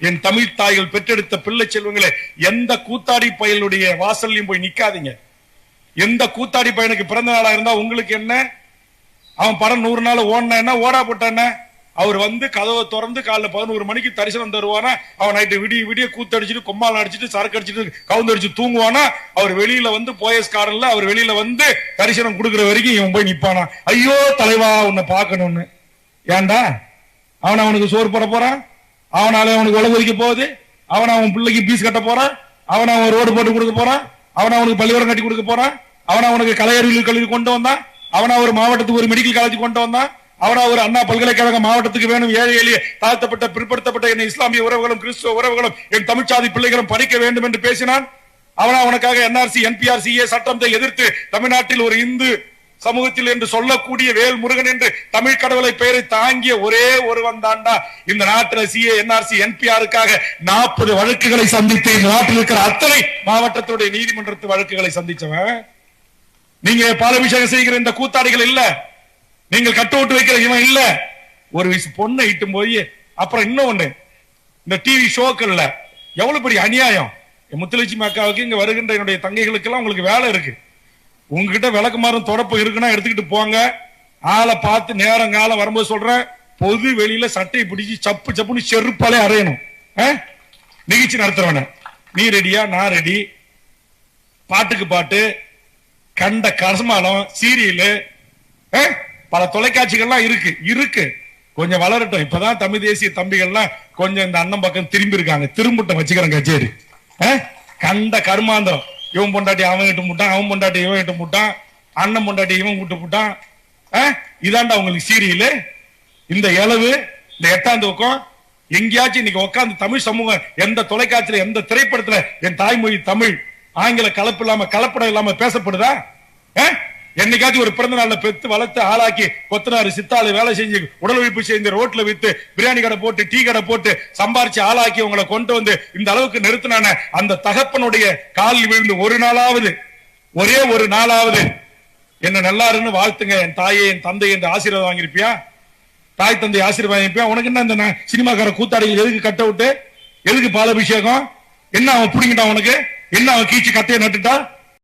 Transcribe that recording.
என்- தமிழ் தாய்கள் பெற்றெடுத்த பிள்ளை செல்வங்களே எந்த கூத்தாடி பயலுடைய வாசல்லையும் போய் நிக்காதீங்க. எந்த கூத்தாடி பையனுக்கு பிறந்த நாளா இருந்தா உங்களுக்கு என்ன? அவன் படம் நூறு நாள் ஓடின என்ன? ஓடா போட்ட என்ன? அவர் வந்து கதவை திறந்து காலைல பதினோரு மணிக்கு தரிசனம் தருவானா? அவன் நைட்டு விடிய விடிய கூத்தடிச்சிட்டு கொம்மால் அடிச்சிட்டு சரக்கு அடிச்சிட்டு கவுந்தடிச்சு தூங்குவானா? அவர் வெளியில வந்து போயஸ் காரன்ல அவர் வெளியில வந்து தரிசனம் கொடுக்குற வரைக்கும் இவன் போய் நிப்பானா? ஐயோ தலைவா உன்னை பார்க்கணும்னு. ஏன்டா? அவன் அவனுக்கு சோறு போட போறான்? அவனால அவனுக்கு உழவு வைக்க போகுது? அவன் அவன் பிள்ளைக்கு பீஸ் கட்ட போறான் அவன் அவன் ரோடு போட்டு கொடுக்க போறான் அவன் அவனுக்கு பள்ளிக்கூடம் கட்டி கொடுக்க போறான் அவன் அவனுக்கு கலையறிவியல் கல்வி கொண்டு வந்தான்? அவன் ஒரு மாவட்டத்துக்கு ஒரு மெடிக்கல் காலேஜ் கொண்டு வந்தான்? அவனா ஒரு அண்ணா பல்கலைக்கழக மாவட்டத்துக்கு வேணும். ஏழை எளிய தாழ்த்தப்பட்ட பிற்படுத்தப்பட்ட என் இஸ்லாமிய உறவுகளும் கிறிஸ்துவ உறவுகளும் என் தமிழ்ச்சாதி பிள்ளைகளும் படிக்க வேண்டும் என்று பேசினான். அவனா அவனுக்காக என்ஆர்சி என்பிஆர் சிஏ சட்டத்தை எதிர்த்து தமிழ்நாட்டில் ஒரு இந்து சமூகத்தில் என்று சொல்லக்கூடிய வேல் முருகன் என்று தமிழ் கடவுளை பெயரை தாங்கிய ஒரே ஒருவன் தாண்டா இந்த நாட்டில் சிஏ என்ஆர்சி என்பிஆருக்காக நாற்பது வழக்குகளை சந்தித்து இந்த நாட்டில் இருக்கிற அத்தனை மாவட்டத்துடைய நீதிமன்றத்து வழக்குகளை சந்திச்சவன். நீங்க பாலபிஷேகம் செய்கிற இந்த கூத்தாடிகள் இல்ல. நீங்கள் கட்டவுட்டு வைக்கிற இவன் இல்ல. ஒரு வயசு பொண்ணை இட்டும் போய் அப்புறம் இன்னொன்னு இந்த டிவி ஷோக்கள்ல எவ்வளவு பெரிய அநியாயம்? என் முத்துலட்சுமி அக்காவுக்கு இங்க வருகின்ற என்னுடைய தங்கைகளுக்கெல்லாம் உங்களுக்கு வேலை இருக்கு. உங்ககிட்ட விளக்குமாறும் தொடப்பு இருக்குன்னா எடுத்துக்கிட்டு போங்க. ஆளை பார்த்து நேரம் காலம் வரும்போது சொல்றேன் பொது வெளியில சட்டையை பிடிச்சு சப்பு சப்புன்னு செருப்பாலே அறையணும் ஆ? நிகழ்ச்சி நடத்துறவன. நீ ரெடியா நான் ரெடி. பாட்டுக்கு பாட்டு. கண்ட கரசமாலம் சீரியலு. ஆ? பல தொலைக்காட்சிகள்லாம் இருக்கு. இருக்கு. கொஞ்சம் வளரட்டும். இப்பதான் தமிழ் தேசிய தம்பிகள்லாம் கொஞ்சம் இந்த அண்ணன் பக்கம் திரும்பி இருக்காங்க திரும்பட்டும் வச்சுக்கிறேன் கச்சேரி. ஆ? கண்ட கருமாந்தம் இவன் பொண்டாட்டி அவன் இட்டு முட்டான் அவன் பொண்டாட்டி இவன் இட்டு முட்டான் அண்ணன் பொண்டாட்டி இவன் கூட்டு முட்டான். ஆ? இதாண்டா உங்களுக்கு சீரியலு? இந்த இளவு இந்த எட்டாம் தூக்கம் எங்கேயாச்சும் இன்னைக்கு உட்காந்து தமிழ் சமூகம் எந்த தொலைக்காட்சியில எந்த திரைப்படத்துல என் தாய்மொழி தமிழ் ஆங்கில கலப்பு இல்லாம கலப்படம் இல்லாம பேசப்படுதா? ஆ? என்னைக்காச்சும் ஒரு பிறந்த நாள்ல பெத்து வளர்த்து ஆளாக்கி கொத்தனாரு சித்தாளு வேலை செஞ்சு உடல் உழைப்பு செஞ்சு ரோட்ல வித்து பிரியாணி கடை போட்டு டீ கடை போட்டு சம்பாரிச்சு ஆளாக்கி உங்களை கொண்டு வந்து இந்த அளவுக்கு நிறுத்தினான அந்த தகப்பனுடைய காலில் விழுந்து ஒரு நாளாவது ஒரே ஒரு நாளாவது என்ன நல்லாருன்னு வாழ்த்துங்க. என் தாயை என் தந்தை என்று ஆசீர்வாதம் வாங்கியிருப்பியா? தாய் தந்தை ஆசீர்வாதம் வாங்கியிருப்பியா? உனக்கு என்ன இந்த சினிமாக்கார கூத்தாடிகள் எதுக்கு கட்ட விட்டு? எதுக்கு பாலாபிஷேகம்? என்ன அவன் பிடிங்கிட்டான் உனக்கு? என்ன அவன் கீச்சு கட்டையை நட்டுட்டா